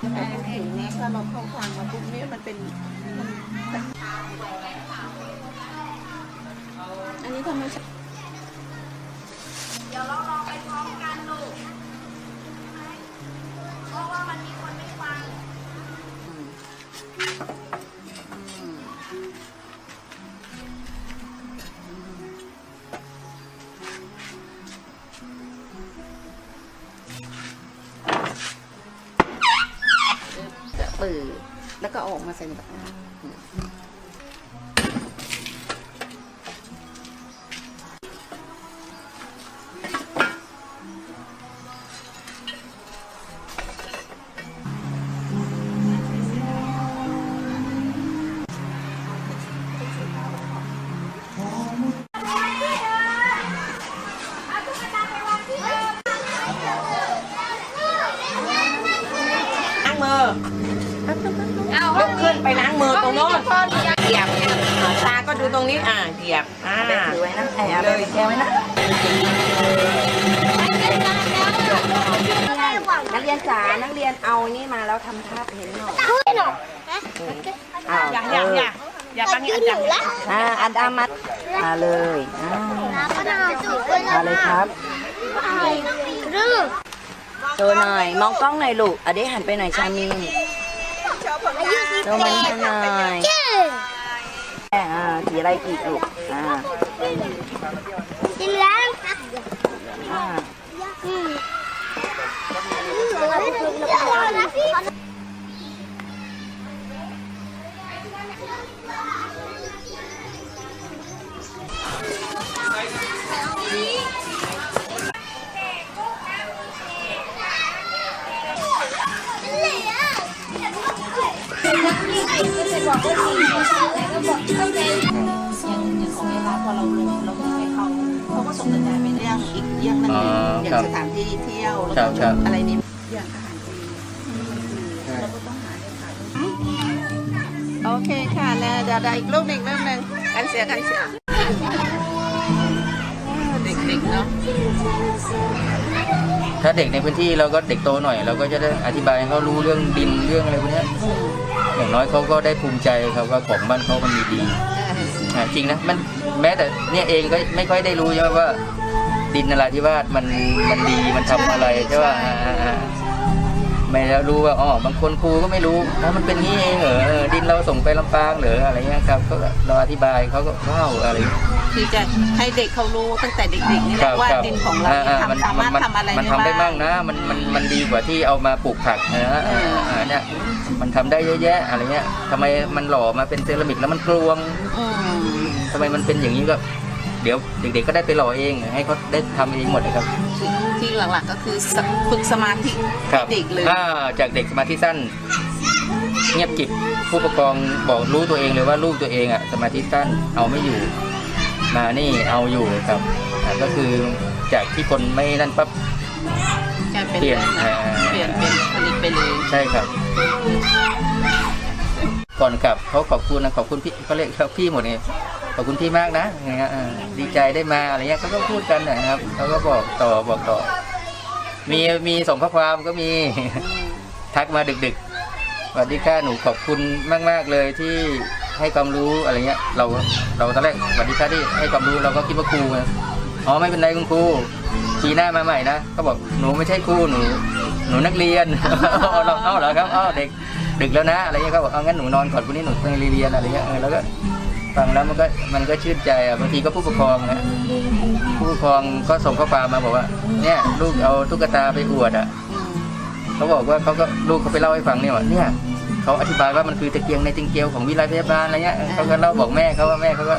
แต่างทีนี่ถ้าเราเข้าทางมาปุ๊บเนี่ยมันเป็นอันนี้ทำไมชา ปือแล้วก็อออกมาใส่ในตะกร้า ล้างมือลุกขึ้นไปล้างมือตรงโน้นเหยียบตาก็ดูตรงนี้อ่าเหยียบอ่าถือไว้นะแอบเลยแกไว้นะนักเรียนจ๋านักเรียนเอานี่มาแล้วทำท่าเพ้นหน่อยอ้าวอย่าอย่าอย่าอย่าตั้งนี้อันดังอ่าอันดามัดมาเลยอ่ามาเลยครับ โชว์หน่อย มองกล้องหน่อยลูกอะเดี๋ยวหันไปหน่อยชามินโชว์มันหน่อยอ่าสีอะไรอีกลูกอ่าอ่า อย่างอย่างของเวลาพอเราลงเราลงให้เขาเขาก็ส่งสัญญาณไปเรื่องอีกเรื่องหนึงอ๋อย่างสถานที่เที่ยวแล้วก็อะไรนี้อย่างอาหารจีนเราก็ต้องหาให้ขายโอเคค่ะแล้วเดี๋ยวได้อีกรูปหนึ่งรูปหนึ่งกันเสียกันเสียเด็กๆเนาะ ถ้าเด็กในพื้นที่เราก็เด็กโตหน่อย เราก็จะได้อธิบายให้เขารู้เรื่องดินเรื่องอะไรพวกเนี้ยอย่างน้อยเขาก็ได้ภูมิใจครับว่าของบ้านเขามันมีดีอ่าจริงนะมันแม้แต่เนี่ยเองก็ไม่ค่อยได้รู้ใช่ไหมว่า ดินนราธิวาสมันมันดีมันทำอะไรใช่ป่ะอ่า ไม่แล้วรู้ว่าอ๋อบางคนครูก็ไม่รู้ว่ามันเป็นงี้เองเหรอเออดินเราส่งไปลำปางเหรออะไรเงี้ยครับก็เราอธิบายเขาก็ว้าวอะไรคือจะให้เด็กเขารู้ตั้งแต่เด็กๆนี่แหครัละบว่าครับดินของเราอ่เนี่ยทำสามารถนทำอะไรมันทำได้บ้างนะมันมันมันดีกว่าที่เอามาปลูกผักนะเอออ่าเนี่ยมันทำได้เยอะแยะอะไรเงี้ยทำไมมันหล่อมาเป็นเซรามิกแล้วมันกลวงอืมทำไมมันเป็นอย่างนี้ก็ เดี๋ยวเด็กๆก็ได้ไปหล่อเอง ให้เขาได้ทำเองหมดเลยครับที่ที่หลักๆก็คือฝึกสมาธิครับเด็กเลยอ่าจากเด็กสมาธิสั้น เงียบกริบผู้ปกครองบอกรู้ตัวเองเลยว่าลูกตัวเองอะสมาธิสั้นเอาไม่อยู่ มานี่เอาอยู่ครับอ่าก็คือจากที่คนไม่นั่นปั๊บ กลายเป็นเปลี่ยนอ่า เปลี่ยนเป็นผลิตไปเลย ใช่ครับ ก่อนกลับเขาขอบคุณนะขอบคุณพี่เขาเรียกเขาพี่หมดเลยข อบคุณพี่มากนะอย่างเงี้ยอ่าดีใจได้มาอะไรเงี้ยเขาก็พูดกันนะครับเขาก็บอกต่อบอกต่อ มีมีส่งข้อความก็มี ทักมาดึกๆสวัสดีค่ะหนูขอบคุณมาก ๆเลยที่ให้ความรู้อะไรเงี้ย เราเราตอนแรกสวัสดีค่ะที่ให้ความรู้เราก็คิดว่าครูไงอ๋อไม่เป็นไรคุณครูปีหน้ามาใหม่นะเขาบอกหนูไม่ใช่ครูหนู หนูนักเรียนเอาเราเอาเหรอครับเอาเด็กดึกแล้วนะอะไรเงี้ยเขาบอกเอางั้นหนูนอนก่อนพรุ่งนี้หนูต้องเรียนอะไรเงี้ยเออแล้วก็ ฟังแล้วมันก็มันก็ชื่นใจอะบางทีก็ผู้ปกครองนะผู้ปกครองก็ส่งข้อความมาบอกว่า เนี่ยลูกเอาตุ๊กตาไปอวดอะเขาบอกว่าเขาก็ลูกเขาไปเล่าให้ฟังเนี่ยว่าเนี่ยเขาอธิบายว่ามันคือตะเกียงในติงเกียวของวิไลพยาบาลอะไรเงี้ยเขาก็เล่าบอกแม่เขาว่าแม่เขาก็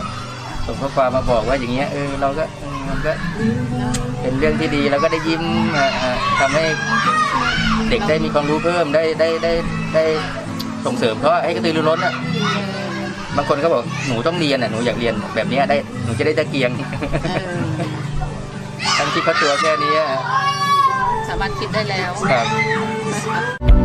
ส่งข้อความมาบอกว่าอย่างเงี้ยเออเราก็เออมันก็เป็นเรื่องที่ดีแล้วก็ได้ยิ้มอ่าทำให้เด็กได้มีความรู้เพิ่มได้ได้ได้ได้ส่งเสริมเขาให้กระตือรือร้นอะ บางคนก็บอกหนูต้องเรียนอะหนูอยากเรียนแบบเนี้ยได้หนูจะได้ตะเกียงเออทั้งที่เขาตัวแค่นี้อะสามารถคิดได้แล้วครับ